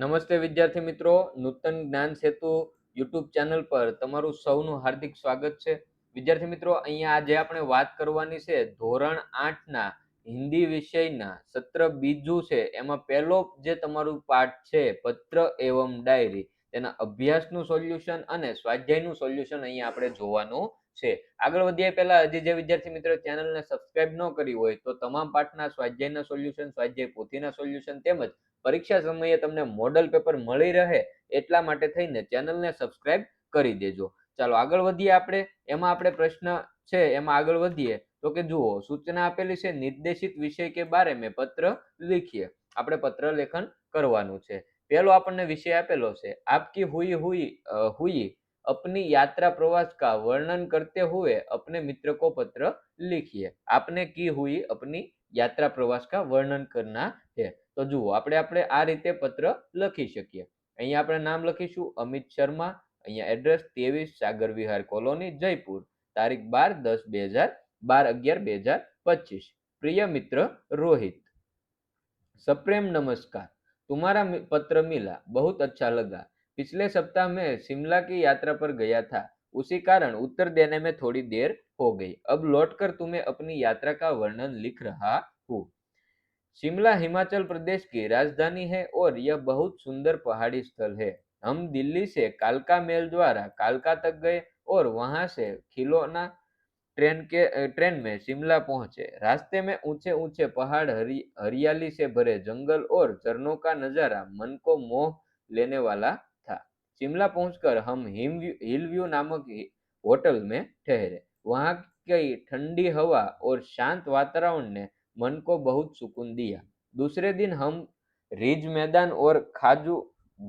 નમસ્તે વિદ્યાર્થી મિત્રો, નૂતન જ્ઞાન સેતુ યુટ્યુબ ચેનલ પર તમારું સૌનું હાર્દિક સ્વાગત છે. વિદ્યાર્થી મિત્રો, અહીંયા આજે આપણે વાત કરવાની છે ધોરણ આઠના હિન્દી વિષયના સત્ર બીજું છે. એમાં પહેલો જે તમારું પાઠ છે, પત્ર એવમ ડાયરી. તેના અભ્યાસનું સોલ્યુશન અને સ્વાધ્યાયનું સોલ્યુશન અહીંયા આપણે જોવાનું છે. આગળ વધ્યા પહેલા હજી જે વિદ્યાર્થી મિત્રો ચેનલને સબસ્ક્રાઇબ ન કરી હોય તો તમામ પાઠના સ્વાધ્યાયના સોલ્યુશન સ્વાધ્યાય પોથીના સોલ્યુશન તેમજ પરીક્ષા સમયે તમને મોડલ પેપર મળી રહે એટલા માટે થઈને ચેનલને સબસ્ક્રાઇબ કરી દેજો. ચાલો આગળ વધીએ આપણે. એમાં આપણે પ્રશ્ન છે, એમાં આગળ વધીએ. તો કે જુઓ, સૂચના આપેલી છે, નિર્દેશિત વિષય કે બારે મેં પત્ર લખીએ. આપણે પત્ર લેખન કરવાનું છે. પહેલો આપણને વિષય આપેલો છે આપકી હુઈ હુઈ અ, હુઈ अपनी यात्रा प्रवास का वर्णन करते हुए अपने मित्र को पत्र लिखिए आपने की हुई अपनी યાત્રા પ્રવાસ કા વર્ણન કરના છે તો જુઓ આપણે આપણે આ રીતે પત્ર લખી શકીએ અહીંયા આપણે નામ લખીશું અમિત શર્મા અહીંયા એડ્રેસ ત્રેવીસ સાગર વિહાર કોલોની જયપુર તારીખ બાર દસ બે હજાર બાર અગિયાર બે હજાર પચીસ પ્રિય મિત્ર રોહિત सप्रेम नमस्कार तुम्हारा पत्र मिला, बहुत अच्छा लगा। पिछले सप्ताह में शिमला की यात्रा पर गया था, उसी कारण उत्तर देने में थोड़ी देर हो गई। अब लौटकर तुम्हें अपनी यात्रा का वर्णन लिख रहा हूँ। शिमला हिमाचल प्रदेश की राजधानी है और यह बहुत सुंदर पहाड़ी स्थल है। हम दिल्ली से कालका मेल द्वारा कालका तक गए और वहाँ से खिलौना ट्रेन के ट्रेन में शिमला पहुँचे। रास्ते में ऊँचे ऊँचे पहाड़ हरी, हरियाली से भरे जंगल और झरनों का नज़ारा मन को मोह लेने वाला था। शिमला पहुंचकर हम हिम, हिल व्यू नामक होटल में ठहरे। वहाँ की ठंडी हवा और शांत वातावरण ने मन को बहुत सुकून दिया। दूसरे दिन हम रिज मैदान और खाजू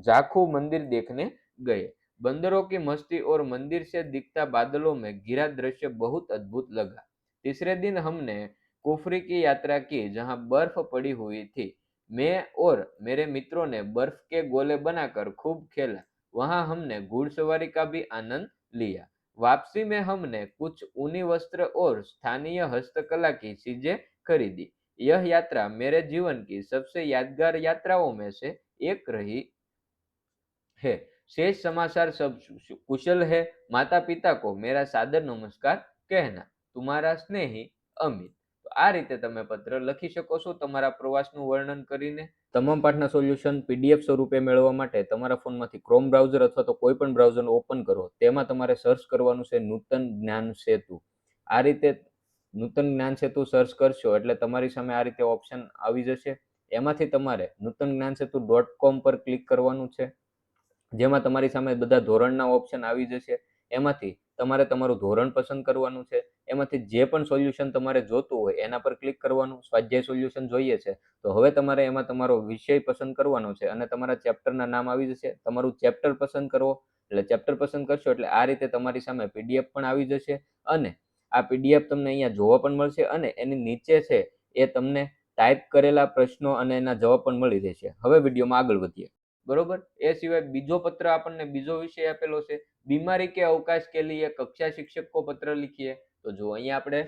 जाखू मंदिर देखने गए। बंदरों की मस्ती और मंदिर से दिखता बादलों में घिरा दृश्य बहुत अद्भुत लगा। तीसरे दिन हमने कुफरी की यात्रा की, जहाँ बर्फ़ पड़ी हुई थी। मैं और मेरे मित्रों ने बर्फ़ के गोले बनाकर खूब खेला। वहाँ हमने घुड़सवारी का भी आनंद लिया। वापसी में हमने कुछ ऊनी वस्त्र और स्थानीय हस्तकला की चीज़ें खरीदी। यह यात्रा मेरे जीवन की सबसे यादगार यात्राओं में से एक रही है। शेष समाचार सब शु- शु- कुशल है माता पिता को मेरा सादर नमस्कार કહેના તમારા સ્નેહી અમિત તો આ રીતે તમે પત્ર લખી શકો છો તમારા પ્રવાસનું વર્ણન કરીને તમામ પાઠના સોલ્યુશન પીડીએફ સ્વરૂપે મેળવવા માટે તમારા ફોનમાંથી ક્રોમ બ્રાઉઝર અથવા તો કોઈ પણ બ્રાઉઝર ઓપન કરો તેમાં તમારે સર્ચ કરવાનું છે નૂતન જ્ઞાન સેતુ આ રીતે નૂતન જ્ઞાન સેતુ સર્ચ કરશો એટલે તમારી સામે આ રીતે ઓપ્શન આવી જશે એમાંથી તમારે નૂતન જ્ઞાન સેતુ ડોટ કોમ પર ક્લિક કરવાનું છે જેમાં તમારી સામે બધા ધોરણના ઓપ્શન આવી જશે. એમાંથી તમારે તમારું ધોરણ પસંદ કરવાનું છે. એમાંથી જે પણ સોલ્યુશન તમારે જોતું હોય એના પર ક્લિક કરવાનું. સ્વાધ્યાય સોલ્યુશન જોઈએ છે. તો હવે તમારે એમાં તમારો વિષય પસંદ કરવાનો છે અને તમારા ચેપ્ટરના નામ આવી જશે. તમારું ચેપ્ટર પસંદ કરવો એટલે ચેપ્ટર પસંદ કરશો એટલે આ રીતે તમારી સામે પીડીએફ પણ આવી જશે અને આ પીડીએફ તમને અહીંયા જોવા પણ મળશે અને એની નીચે છે એ તમને ટાઈપ કરેલા પ્રશ્નો અને એના જવાબ પણ મળી રહેશે. હવે વિડીયોમાં આગળ વધીએ. બરોબર? એ સિવાય બીજો પત્ર આપણને બીજો વિષય આપેલો છે. બીમારી કે અવકાશ કે લીએ કક્ષા શિક્ષક કો પત્ર લખીએ. તો જો અહીંયા આપણે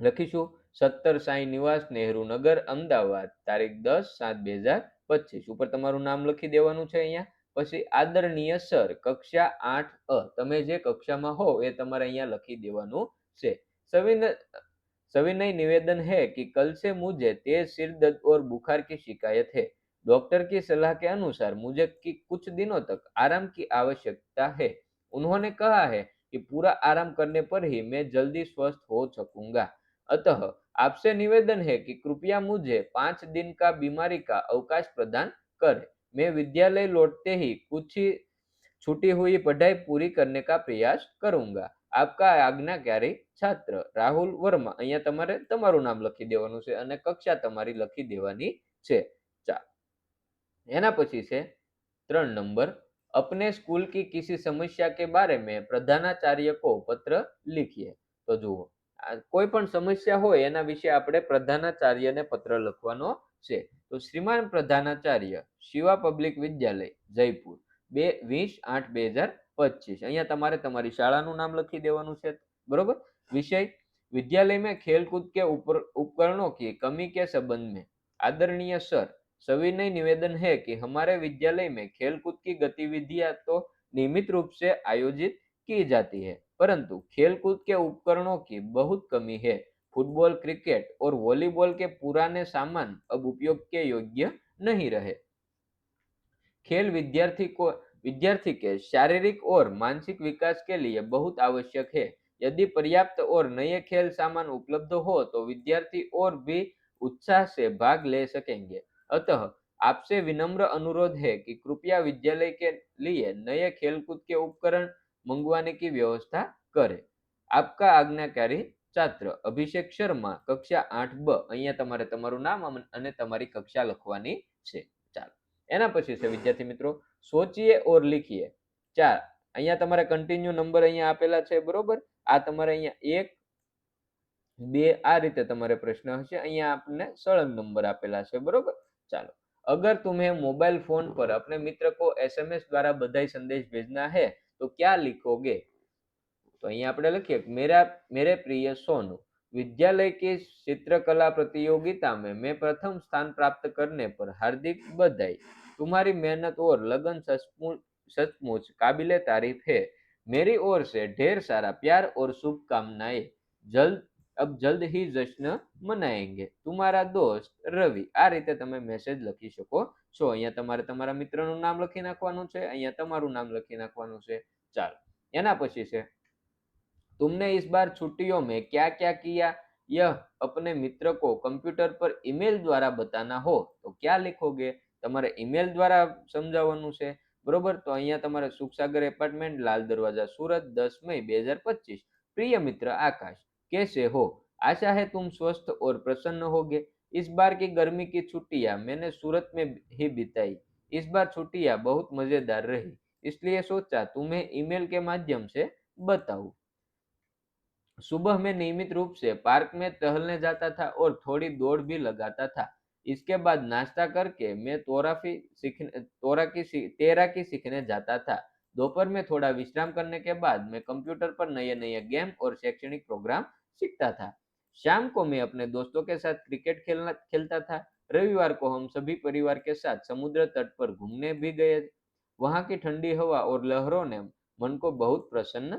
લખીશું, સત્તર સાંઈ નિવાસ નહેરુ નગર, અમદાવાદ, તારીખ દસ સાત બે હજાર પચીસ. ઉપર તમારું નામ લખી દેવાનું છે અહીંયા. પછી આદરણીય સર, કક્ષા આઠ અ. તમે જે કક્ષામાં હો એ તમારે અહીંયા લખી દેવાનું છે. સવિનય સવિનય નિવેદન હે કે કલ સે મુજે તેજ સિર દર્દ ઓર બુખાર કે શિકાયત હે. डॉक्टर की सलाह के अनुसार मुझे कि कुछ दिनों तक आराम की आवश्यकता है उन्होंने कहा है कि पूरा आराम करने पर ही मैं जल्दी स्वस्थ हो सकूंगा अतः आपसे निवेदन है कि कृपया मुझे पांच दिन का बीमारी का अवकाश प्रदान करें मैं विद्यालय लौटते ही कुछ ही छूटी हुई पढ़ाई पूरी करने का प्रयास करूंगा આપકા આજ્ઞાકારી છાત્ર રાહુલ વર્મા અહીંયા તમારે તમારું નામ લખી દેવાનું છે અને કક્ષા તમારી લખી દેવાની છે ચા એના પછી છે ત્રણ નંબર अपने स्कूल की किसी समस्या के बारे में प्रधानाचार्य को पत्र लिखिए તો જુઓ આ કોઈ પણ સમસ્યા હોય એના વિશે આપણે પ્રધાનાચાર્યને પત્ર લખવાનો છે તો શ્રીમાન પ્રધાનાચાર્ય શિવા પબ્લિક વિદ્યાલય જયપુર બે વીસ આઠ બે હજાર પચીસ અહીંયા તમારે તમારી શાળાનું નામ લખી દેવાનું છે बरोबर विषय विद्यालय में खेल कूद के ऊपर उपकरणों की कमी के संबंध में आदरणीय सर सविनय निवेदन है कि हमारे विद्यालय में खेलकूद की गतिविधियाँ तो नियमित रूप से आयोजित की जाती है, परंतु खेलकूद के उपकरणों की बहुत कमी है। फुटबॉल, क्रिकेट और वॉलीबॉल के पुराने सामान अब उपयोग के योग्य नहीं रहे। खेल विद्यार्थी को, विद्यार्थी के शारीरिक और मानसिक विकास के लिए बहुत आवश्यक है। यदि पर्याप्त और नए खेल सामान उपलब्ध हो तो विद्यार्थी और भी उत्साह से भाग ले सकेंगे। अतः आपसे विनम्र अनुरोध है कि कृपया विद्यालय के लिए नए खेलकूद के उपकरण मंगवाने की व्यवस्था करें આપકા આજ્ઞાકારી છાત્ર અભિષેક શર્મા કક્ષા આઠ બ અહીંયા તમારે તમારું નામ અમ- અને તમારી કક્ષા લખવાની છે ચાલો એના પછી છે વિદ્યાર્થી મિત્રો સોચીએ ઓર લીખીએ ચાર અહીંયા તમારે કન્ટિન્યુ નંબર અહીંયા આપેલા છે બરોબર આ તમારે અહીંયા એક બે આ રીતે તમારે પ્રશ્ન હશે અહીંયા આપણને સળંગ નંબર આપેલા છે બરોબર ચાલો अगर तुम्हें मोबाइल फोन पर अपने मित्र को एसएमएस द्वारा बधाई संदेश भेजना है तो क्या लिखोगे तो અહીંયા આપણે લખીએ કે मेरा मेरे प्रिय सोनू विद्यालय की चित्रकला प्रतियोगिता में मैं प्रथम स्थान प्राप्त करने पर हार्दिक बधाई तुम्हारी मेहनत और लगन सचमुच सचमुच काबिले तारीफ है मेरी ओर से ढेर सारा प्यार और शुभकामनाएं जल्द અબ જલ્દ હી જશ્ન મનાએંગે તુમારા દોસ્ત રવિ આ રીતે તમે મેસેજ લખી શકો. છો અહીંયા તમારે તમારા મિત્રનું નામ લખી નાખવાનું છે, અહીંયા તમારું નામ લખી નાખવાનું છે. ચાલો, એના પછી છે, તુમને ઇસ બાર છુટ્ટીઓ મેં ક્યા ક્યા કિયા? यह अपने મિત્ર કો કમ્પ્યુટર પર ઈમેલ દ્વારા બતાના હો. તો ક્યાં લખોગે? તમારે ઈમેલ દ્વારા સમજાવવાનું છે. બરોબર? તો અહીંયા તમારે સુખસાગર એપાર્ટમેન્ટ, લાલ દરવાજા, સુરત દસ મે બે હજાર પચીસ. પ્રિય મિત્ર આકાશ कैसे हो? आशा है तुम स्वस्थ और प्रसन्न होगे। इस बार की गर्मी की छुट्टियाँ मैंने सूरत में ही बिताई। इस बार छुट्टियाँ बहुत मज़ेदार रही, इसलिए सोचा तुम्हें ईमेल के माध्यम से बताऊँ। सुबह में नियमित रूप से पार्क में टहलने जाता था और थोड़ी दौड़ भी लगाता था। इसके बाद नाश्ता करके मैं तोराफी सीखने तोराकी तैराकी सीखने जाता था। दोपहर में थोड़ा विश्राम करने के बाद मैं कंप्यूटर पर नए नए गेम और शैक्षणिक प्रोग्राम सीखता था। शाम को मैं अपने दोस्तों के साथ क्रिकेट खेलना, खेलता था। रविवार को हम सभी परिवार के साथ समुद्र तट पर घूमने भी गए। वहाँ की ठंडी हवा और लहरों ने मन को बहुत प्रसन्न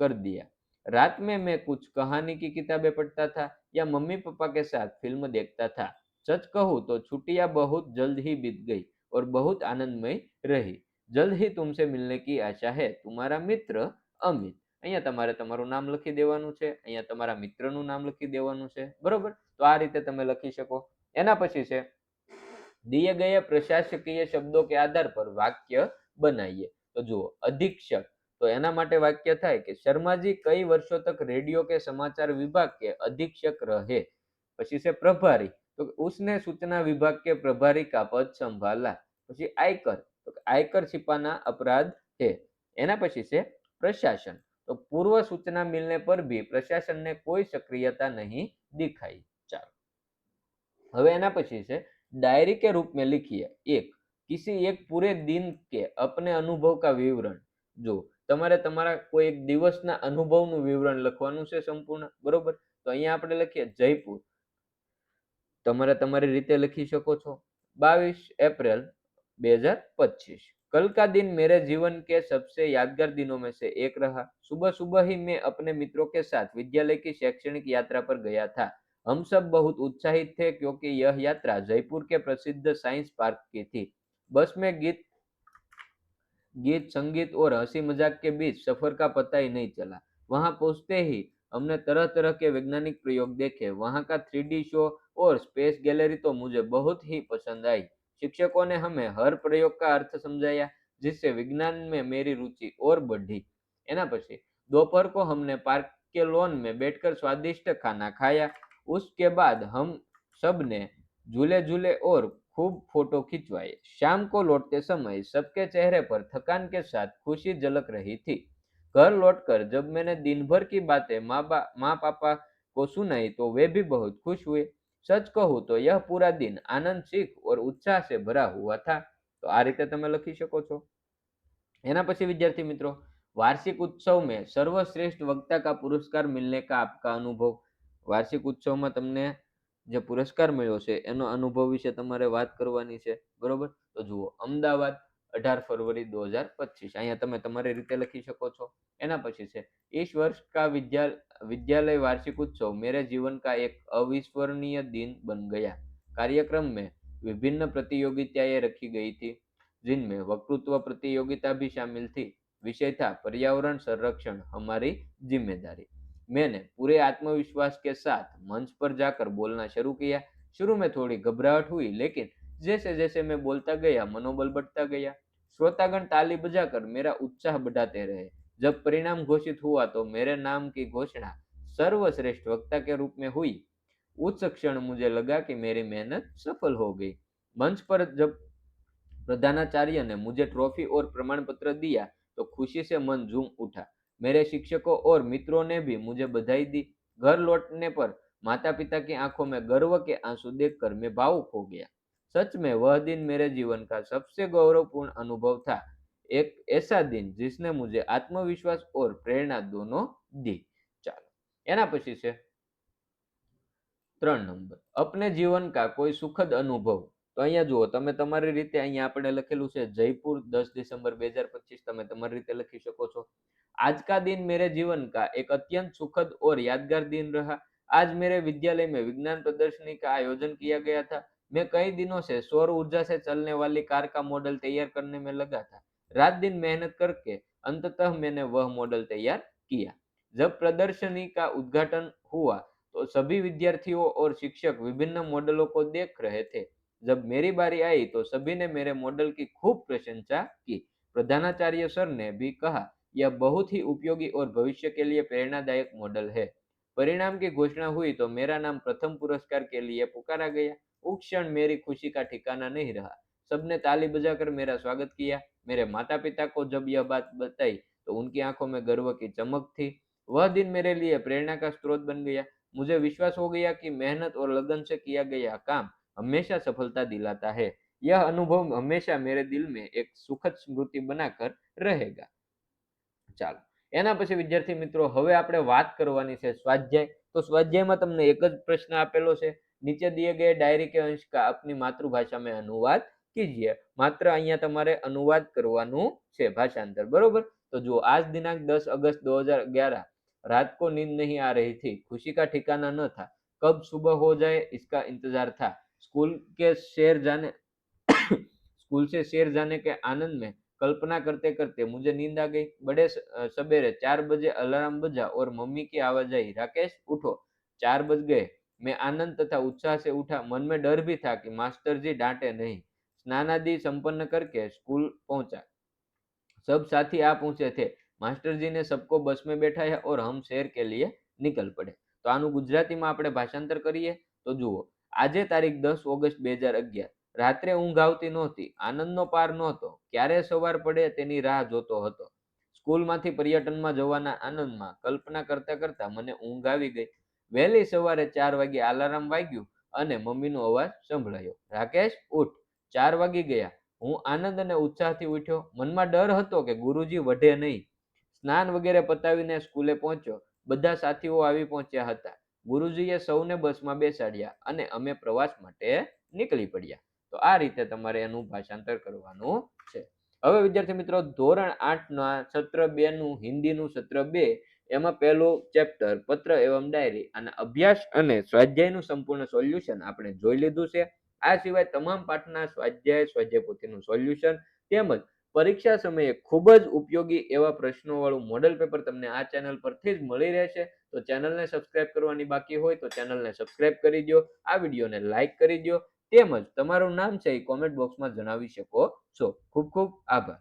कर दिया। रात में मैं कुछ कहानी की किताबें पढ़ता था या मम्मी पापा के साथ फ़िल्म देखता था। सच कहूँ तो छुट्टियाँ बहुत जल्द ही बीत गई और बहुत आनंदमय रही। जल्द ही तुमसे मिलने की आशा है। तुम्हारा मित्र अमित। અહીંયા તમારે તમારું નામ લખી દેવાનું છે, અહીંયા તમારા મિત્રનું નામ લખી દેવાનું છે, બરોબર? તો આ રીતે તમે લખી શકો. એના પછી છે, દિયે ગયા પ્રશાસકીય શબ્દો કે આધાર પર વાક્ય બનાવીએ તો જુઓ, અધિક્ષક. તો એના માટે વાક્ય થાય કે, શર્માજી, કઈ વર્ષો તક રેડિયો કે સમાચાર વિભાગ કે અધિક્ષક રહે? પછી છે, પ્રભારી. તો ઉસને સૂચના વિભાગ કે પ્રભારી કા પદ સંભાળા પછી, આયકર. તો આયકર છીપાના અપરાધ છે એના પછી છે, પ્રશાસન. તો પૂર્વ સૂચના મિલને પર બી પ્રશાસનને કોઈ સક્રિયતા નહીં દેખાઈ. ચાલો. હવે એના પછી છે, ડાયરી કે રૂપ મેં લીખીએ. એક, કિસી એક પૂરે દિન કે અપને અનુભવ કા વિવરણ. જો, તમારે તમારા કોઈ એક દિવસના અનુભવનું વિવરણ લખવાનું છે સંપૂર્ણ, બરોબર? તો અહીંયા આપણે લખીએ, જયપુર. તમારે તમારી રીતે લખી શકો છો. બાવીસ એપ્રિલ બે હજાર પચીસ. कल का दिन मेरे जीवन के सबसे यादगार दिनों में से एक रहा। सुबह सुबह ही मैं अपने मित्रों के साथ विद्यालय की शैक्षणिक यात्रा पर गया था। हम सब बहुत उत्साहित थे क्योंकि यह यात्रा जयपुर के प्रसिद्ध साइंस पार्क की थी। बस में गीत गीत, संगीत और हँसी मज़ाक के बीच सफ़र का पता ही नहीं चला। वहाँ पहुँचते ही हमने तरह तरह के वैज्ञानिक प्रयोग देखे। वहाँ का थ्री शो और स्पेस गैलरी तो मुझे बहुत ही पसंद आई। शिक्षकों ने हमें हर प्रयोग का अर्थ समझाया जिससे विज्ञान में मेरी रुचि और बढ़ी एना પછી दोपहर को हमने पार्क के लॉन में बैठकर स्वादिष्ट खाना खाया उसके बाद हम सब ने झूले झूले और खूब फोटो खिंचवाए शाम को लौटते समय सबके चेहरे पर थकान के साथ खुशी झलक रही थी घर लौटकर जब मैंने दिन भर की बातें माँ बा माँ पापा को सुनाई तो वे भी बहुत खुश हुए સચ કહું તો यह पूरा दिन आनंद सीख और उत्साह से भरा हुआ था તો આ રીતે તમે લખી શકો છો એના પછી વિદ્યાર્થી મિત્રો वार्षिक उत्सव में सर्वश्रेष्ठ वक्ता का पुरस्कार मिलने का आपका अनुभव वार्षिक उत्सव में તમને જે પુરસ્કાર મળ્યો છે એનો અનુભવ વિશે તમારે વાત કરવાની છે બરોબર તો જુઓ અમદાવાદ અઢાર ફરવરી દો હજાર પચીસ અહીંયા તમે તમારી રીતે લખી શકો છો એના પછી છે इस वर्ष का विद्या विद्यालय वार्षिक उत्सव मेरे जीवन का एक अविस्मरणीय दिन बन गया कार्यक्रम में विभिन्न प्रतियोगिताएं रखी गई थी जिनमें वक्तृत्व प्रतियोगिता भी शामिल थी विषय था पर्यावरण संरक्षण हमारी जिम्मेदारी मैंने पूरे आत्मविश्वास के साथ मंच पर जाकर बोलना शुरू किया शुरू में थोड़ी घबराहट हुई लेकिन जैसे जैसे मैं बोलता गया मनोबल बढ़ता गया श्रोतागण ताली बजाकर मेरा उत्साह बढ़ाते रहे। जब परिणाम घोषित हुआ तो मेरे नाम की घोषणा सर्वश्रेष्ठ वक्ता के रूप में हुई। उस क्षण मुझे लगा कि मेरी मेहनत सफल हो गई। मंच पर जब प्रधानाचार्य ने मुझे ट्रॉफी और प्रमाण पत्र दिया तो खुशी से मन झूम उठा। मेरे शिक्षकों और मित्रों ने भी मुझे बधाई दी। घर लौटने पर माता पिता की आँखों में गर्व के आँसू देखकर मैं भावुक हो गया। सच में वह दिन मेरे जीवन का सबसे गौरवपूर्ण अनुभव था एक ऐसा दिन जिसने मुझे आत्मविश्वास और प्रेरणा दोनों दी ચાલો એના પછી છે ત્રણ નંબર અપને જીવન કા કોઈ સુખદ અનુભવ તો અહીંયા જુઓ તમે તમારી રીતે અહીંયા આપણે લખેલું છે જયપુર દસ ડિસેમ્બર બે હજાર પચીસ તમે તમારી રીતે લખી શકો છો आज का दिन मेरे जीवन का एक अत्यंत सुखद और यादगार दिन रहा आज मेरे विद्यालय में विज्ञान प्रदर्शनी का आयोजन किया गया था मैं कई दिनों से सौर ऊर्जा से चलने वाली कार का मॉडल तैयार करने में लगा था। रात दिन मेहनत करके अंततः मैंने वह मॉडल तैयार किया। जब प्रदर्शनी का उद्घाटन हुआ तो सभी विद्यार्थियों और शिक्षक विभिन्न मॉडलों को देख रहे थे। जब मेरी बारी आई तो सभी ने मेरे मॉडल की खूब प्रशंसा की। प्रधानाचार्य सर ने भी कहा, यह बहुत ही उपयोगी और भविष्य के लिए प्रेरणादायक मॉडल है। परिणाम की घोषणा हुई तो मेरा नाम प्रथम पुरस्कार के लिए पुकारा गया। उस क्षण मेरी खुशी का ठिकाना नहीं रहा सबने ताली बजाकर मेरा स्वागत किया मेरे माता पिता को जब यह बात बताई तो उनकी आंखों में गर्व की चमक थी वह दिन मेरे लिए प्रेरणा का स्रोत बन गया मुझे विश्वास हो गया कि मेहनत और लगन से किया गया काम हमेशा सफलता दिलाता है यह अनुभव हमेशा मेरे दिल में एक सुखद स्मृति बनाकर रहेगा ચાલો એના પછી વિદ્યાર્થી મિત્રો હવે આપણે વાત કરવાની છે સ્વાધ્યાય તો સ્વાધ્યાયમાં તમને એક જ પ્રશ્ન આપેલો છે नीचे दिए गए डायरी के अंश का अपनी मातृभाषा में अनुवाद कीजिए। मात्र અહીંયા अनुवाद करने કરવાનું बराबर? तो जो आज दिनांक આજ अगस्त દસ रात को नींद नहीं आ रही थी, खुशी का ठिकाना न था। कब सुबह हो जाए इसका इंतज़ार था। स्कूल के शेर जाने, स्कूल से शेर जाने के आनंद में कल्पना करते करते मुझे नींद आ गई। बड़े सवेरे चार बजे अलार्म बजा और मम्मी की आवाज़ आई, राकेश, उठो। चार बज गए। मैं आनंद तथा उत्साह से उठा मन में डर भी था कि मास्टर जी डांटे नहीं स्नानादि संपन्न करके स्कूल पहुंचा सब साथी आ पहुंचे थे मास्टर जी ने सबको बस में बैठाया और हम शहर के लिए નીકળ પડે તો આનું ગુજરાતીમાં આપણે ભાષાંતર કરીએ તો જુઓ આજે તારીખ દસ ઓગસ્ટ બે હજાર અગિયાર રાત્રે ઊંઘ આવતી નહોતી આનંદનો પાર નહોતો ક્યારે સવાર પડે તેની રાહ જોતો હતો સ્કૂલમાંથી પર્યટનમાં જવાના આનંદમાં કલ્પના કરતા કરતા મને ઊંઘ આવી ગઈ વહેલી સવારે ચાર વાગે અલાર્મ વાગ્યું અને મમ્મીનો અવાજ સંભળાયો, રાકેશ, ઉઠ. ચાર વાગી ગયા. હું આનંદ અને ઉત્સાહથી ઉઠ્યો. મનમાં ડર હતો કે ગુરુજી વઢે નહીં. સ્નાન વગેરે પતાવીને સ્કૂલે પહોંચ્યો. બધા સાથીઓ આવી પહોંચ્યા હતા. ગુરુજીએ સૌને બસમાં બેસાડ્યા અને અમે પ્રવાસ માટે નીકળી પડ્યા. તો આ રીતે તમારે એનું ભાષાંતર કરવાનું છે. હવે વિદ્યાર્થી મિત્રો, ધોરણ આઠના સત્ર બે નું હિન્દીનું સત્ર બે એમાં પહેલું ચેપ્ટર પત્ર એવમ ડાયરી અને અભ્યાસ અને સ્વાધ્યાયનું સંપૂર્ણ સોલ્યુશન આપણે જોઈ લીધું છે. આ સિવાય તમામ પાઠના સ્વાધ્યાય સ્વાધ્યાય પોથીનું સોલ્યુશન તેમજ પરીક્ષા સમયે ખૂબ જ ઉપયોગી એવા પ્રશ્નોવાળું મોડલ પેપર તમને આ ચેનલ પરથી જ મળી રહેશે. તો ચેનલને સબસ્ક્રાઇબ કરવાની બાકી હોય તો ચેનલને સબસ્ક્રાઇબ કરી દો આ વિડીયોને લાઇક કરી દો તેમજ તમારું નામ છે એ કોમેન્ટ બોક્સમાં જણાવી શકો છો. ખૂબ ખૂબ આભાર.